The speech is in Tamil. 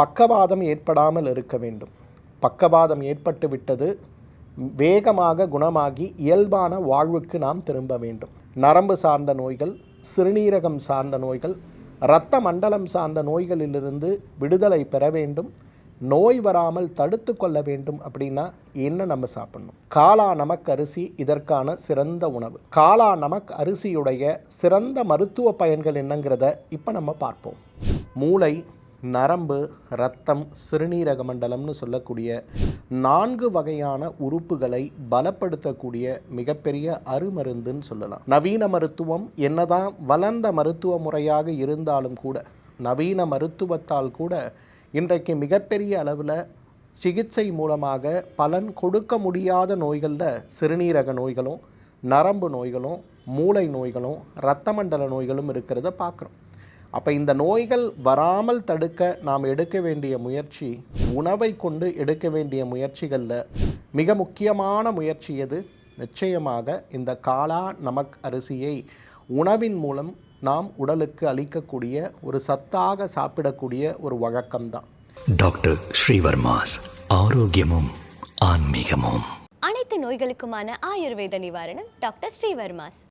பக்கவாதம் ஏற்படாமல் இருக்க வேண்டும். பக்கவாதம் ஏற்பட்டு விட்டது வேகமாக குணமாகி இயல்பான வாழ்வுக்கு நாம் திரும்ப வேண்டும். நரம்பு சார்ந்த நோய்கள் சிறுநீரகம் சார்ந்த நோய்கள் இரத்த மண்டலம் சார்ந்த நோய்களிலிருந்து விடுதலை பெற வேண்டும். நோய் வராமல் தடுத்து கொள்ள வேண்டும் அப்படின்னா என்ன நம்ம சாப்பிடணும்? காளா நமக் அரிசி இதற்கான சிறந்த உணவு. காளா நமக் அரிசியுடைய சிறந்த மருத்துவ பயன்கள் என்னங்கிறத இப்போ நம்ம பார்ப்போம். மூளை நரம்பு ரத்தம் சிறுநீரக மண்டலம்னு சொல்லக்கூடிய நான்கு வகையான உறுப்புகளை பலப்படுத்தக்கூடிய மிகப்பெரிய அருமருந்துன்னு சொல்லலாம். நவீன மருத்துவம் என்னதான் வளர்ந்த மருத்துவ முறையாக இருந்தாலும் கூட நவீன மருத்துவத்தால் கூட இன்றைக்கு மிகப்பெரிய அளவில் சிகிச்சை மூலமாக பலன் கொடுக்க முடியாத நோய்களில் சிறுநீரக நோய்களும் நரம்பு நோய்களும் மூளை நோய்களும் இரத்த மண்டல நோய்களும் இருக்கிறத பார்க்குறோம் அப்போ இந்த நோய்கள் வராமல் தடுக்க நாம் எடுக்க வேண்டிய முயற்சி உணவை கொண்டு எடுக்க வேண்டிய முயற்சிகளில் மிக முக்கியமான முயற்சி எது? நிச்சயமாக இந்த காளா நமக் அரிசியை உணவின் மூலம் நாம் உடலுக்கு அளிக்கக்கூடிய ஒரு சத்தாக சாப்பிடக்கூடிய ஒரு வழக்கம்தான். டாக்டர் ஸ்ரீவர்மாஸ் ஆரோக்கியமும் ஆன்மீகமும். அனைத்து நோய்களுக்குமான ஆயுர்வேத நிவாரணம் டாக்டர் ஸ்ரீவர்மாஸ்.